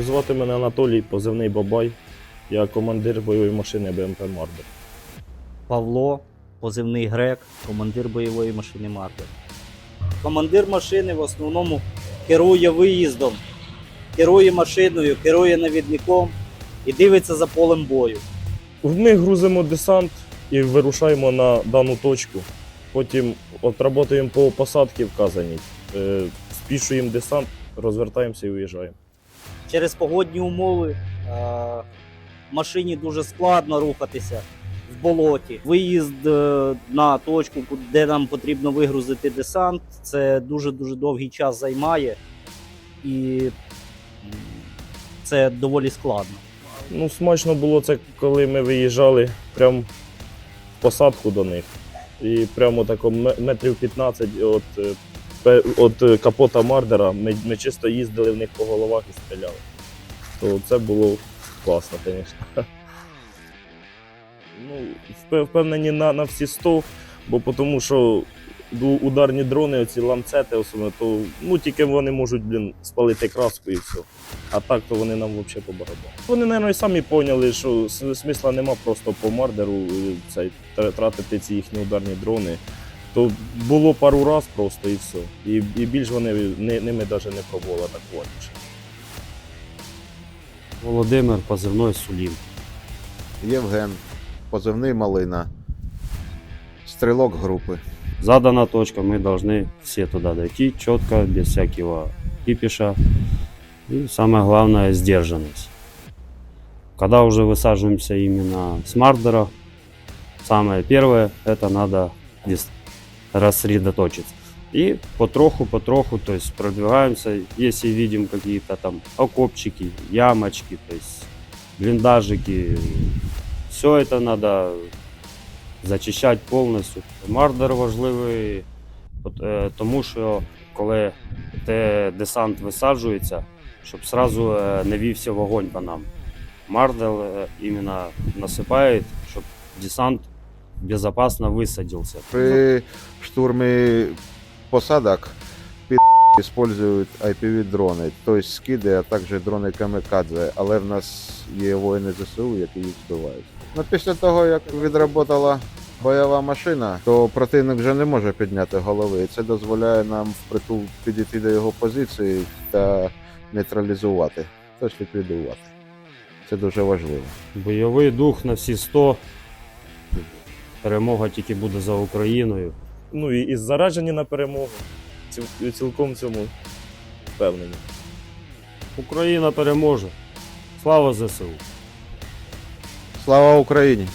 Звати мене Анатолій, позивний Бабай. Я командир бойової машини БМП Мардер. Павло, позивний грек, командир бойової машини Мардер. Командир машини в основному керує виїздом, керує машиною, керує навідником і дивиться за полем бою. Ми грузимо десант і вирушаємо на дану точку. Потім отработуємо по посадці вказаній, е, спішуємо десант, розвертаємося і уїжджаємо. Через погодні умови е, машині дуже складно рухатися в болоті. Виїзд е, на точку, ку- де нам потрібно вигрузити десант, це дуже-дуже довгий час займає і це доволі складно. Ну, смачно було це, коли ми виїжджали прямо в посадку до них. І прямо тако метрів 15 от, от е, капота Мардера ми, ми чисто їздили в них по головах і стріляли. То це було класно, звісно. Ну, впевнені на, на всі 100, бо тому що ударні дрони, оці ланцети, особливо, то ну, тільки вони можуть блін, спалити краску і все. А так то вони нам взагалі по барабану. Вони, мабуть, і самі поняли, що смисла нема просто по мардеру е, цей, тратити ці їхні ударні дрони. То було пару раз просто і все. І, і більш вони ни- ними навіть не пробували атакувати. Володимир, позивной Сулім. Євген, позивний Малина, стрілок групи. Задана точка, мы должны все туда дойти четко, без всякого кипиша. И самое главное, сдержанность. Когда уже высаживаемся именно с мардера, самое первое, это надо дис- рассредоточиться. И потроху-потроху, то есть продвигаемся, если видим какие-то там окопчики, ямочки, то есть блиндажики, все это надо зачищати повністю. Мардер важливий, е, тому що коли те десант висаджується, щоб сразу е, не вівся вогонь по нам. Мардер е, іменно насипає, щоб десант безпечно висадився. При штурмі посадок використовують IPV-дрони, тобто скиди, а також дрони камикадзе, але в нас є воїни ЗСУ, які їх збивають. Ну, після того, як відработала бойова машина, то противник вже не може підняти голови. І це дозволяє нам впритул підійти до його позиції та нейтралізувати, тобто ліквідувати. Це дуже важливо. Бойовий дух на всі 100. Перемога тільки буде за Україною. Ну і, і заражені на перемогу. Ціл, цілком цьому впевнені. Україна переможе. Слава ЗСУ! Слава Україні!